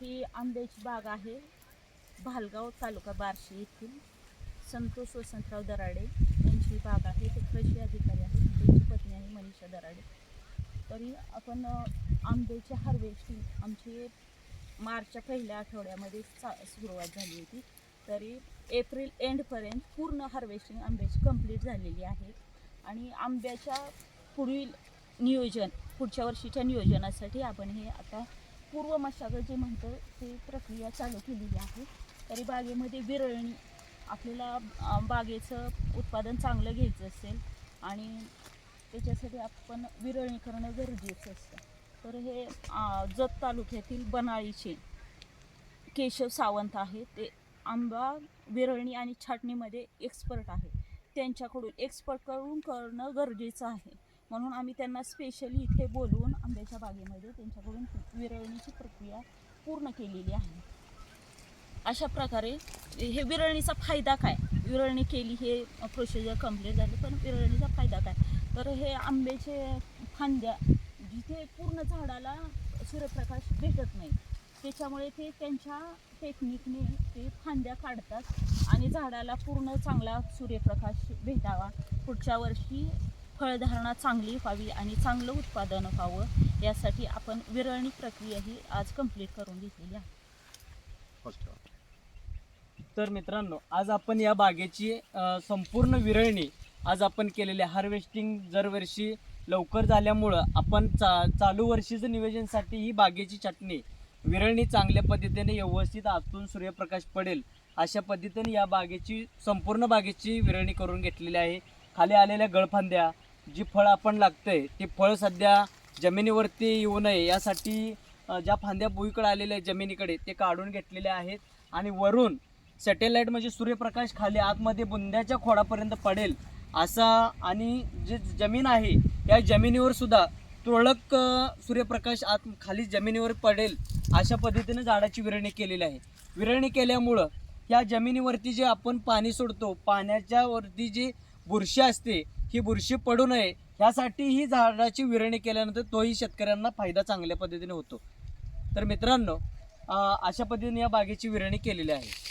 ही आंब्याची बाग आहे. भालगाव तालुका बार्शी येथील संतोष वसंतराव दराडे यांची बाग आहे. ते कृषी अधिकारी आहेत. त्यांची पत्नी आहे मनीषा दराडे. तरी आपण आंब्याची हार्वेस्टिंग आमची मार्चच्या पहिल्या आठवड्यामध्ये चा सुरुवात झाली होती. तरी एप्रिल एंडपर्यंत पूर्ण हार्वेस्टिंग आंब्याची कंप्लीट झालेली आहे. आणि आंब्याच्या पुढील नियोजन पुढच्या वर्षीच्या नियोजनासाठी आपण हे आता पूर्व मशागत जे म्हणतो ते प्रक्रिया चालू केलेली आहे. तरी बागेमध्ये विरळणी आपल्याला बागेचं उत्पादन चांगलं घ्यायचं असेल आणि त्याच्यासाठी आपण विरळणी करणं गरजेचं असतं. तर हे जत तालुक्यातील बनाळीचे केशव सावंत आहे. ते आंबा विरळणी आणि छाटणीमध्ये एक्सपर्ट आहे. त्यांच्याकडून एक्सपर्टकडून करणं गरजेचं आहे. म्हणून आम्ही त्यांना स्पेशली इथे बोलवून आंब्याच्या बागेमध्ये त्यांच्याकडून विरळणीची प्रक्रिया पूर्ण केलेली आहे. अशा प्रकारे हे विरळणीचा फायदा काय? विरळणी केली हे प्रोसिजर कंप्लीट झालं पण विरळणीचा फायदा काय? तर हे आंब्याचे फांद्या जिथे पूर्ण झाडाला सूर्यप्रकाश भेटत नाही त्याच्यामुळे ते त्यांच्या टेक्निकने ते फांद्या काढतात आणि झाडाला पूर्ण चांगला सूर्यप्रकाश भेटावा. पुढच्या वर्षी फळधारणा चांगली व्हावी आणि चांगलं उत्पादन व्हावं यासाठी आपण विरळणी प्रक्रिया ही आज कंप्लीट करून घेतलेली आहे. तर मित्रांनो आज आपण या बागेची अ, संपूर्ण विरळणी आज आपण केलेली हार्वेस्टिंग दरवर्षी लवकर झाल्यामुळं आपण चा चालू वर्षीचं नियोजनसाठी ही बागेची चटणी विरळणी चांगल्या पद्धतीने व्यवस्थित आतून सूर्यप्रकाश पडेल अशा पद्धतीने या बागेची संपूर्ण बागेची विरळणी करून घेतलेली आहे. खाली आलेल्या गळफांद्या जी फळ आपण लागतंय ते फळ सध्या जमिनीवरती येऊ नये यासाठी ज्या फांद्या भुईकडे आलेल्या आहेत जमिनीकडे ते काढून घेतलेले आहेत. आणि वरून सॅटेलाईट म्हणजे सूर्यप्रकाश खाली आतमध्ये बुंद्याच्या खोडापर्यंत पडेल असा आणि जे जमीन आहे या जमिनीवर सुद्धा तुरळक सूर्यप्रकाश आत खाली जमिनीवर पडेल अशा पद्धतीने झाडाची विरणी केलेली आहे. विरणी केल्यामुळं या जमिनीवरती जे आपण पाणी सोडतो पाण्याच्यावरती जी बुरशी असते ही बुरशी पडू नये यासाठी ही झाडाची विरणी केल्यानंतर तोही शेतकऱ्यांना फायदा चांगल्या पद्धतीने होतो. तर मित्रांनो अशा पद्धतीने या बागेची विरणी केलेली आहे.